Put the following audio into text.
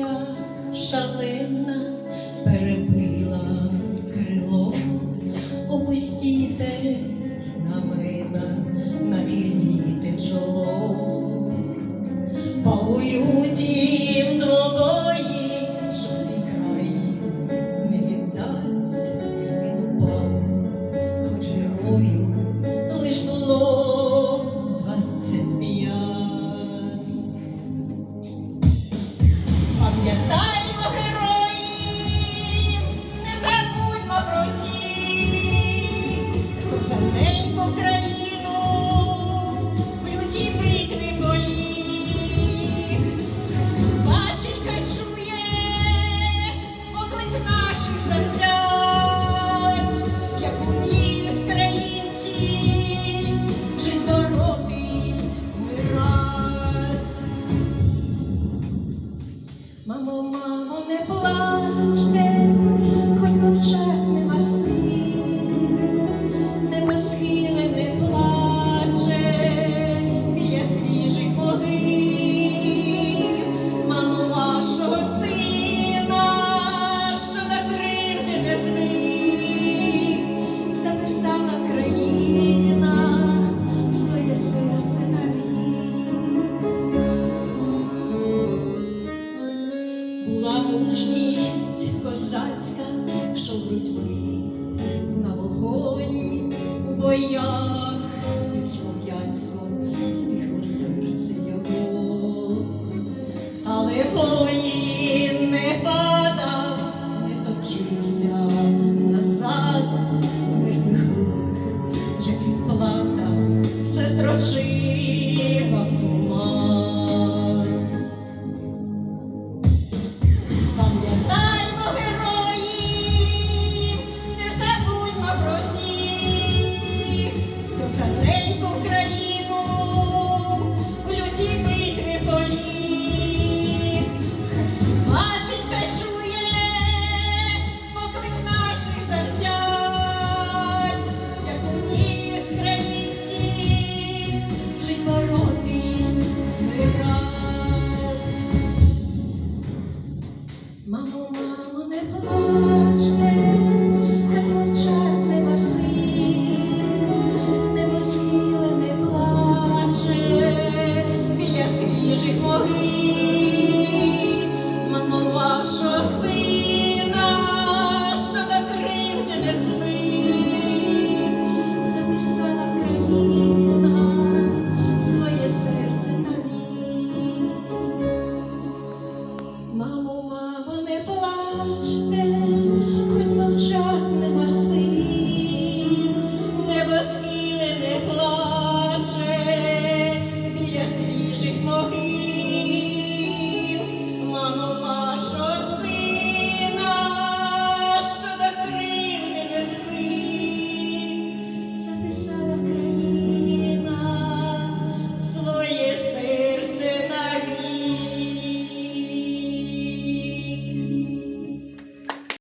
Я шалена перебила крило, опустіте знамена, нахиліте чоло, палують їм двобої, що свій край не віддасть він упав, хоч герою. Мамо, мамо, не плачте. мужність козацька, що ми на вогонь у боях під слов'янськом стихло серце його, але воїн. Mambo, mama, me, papa.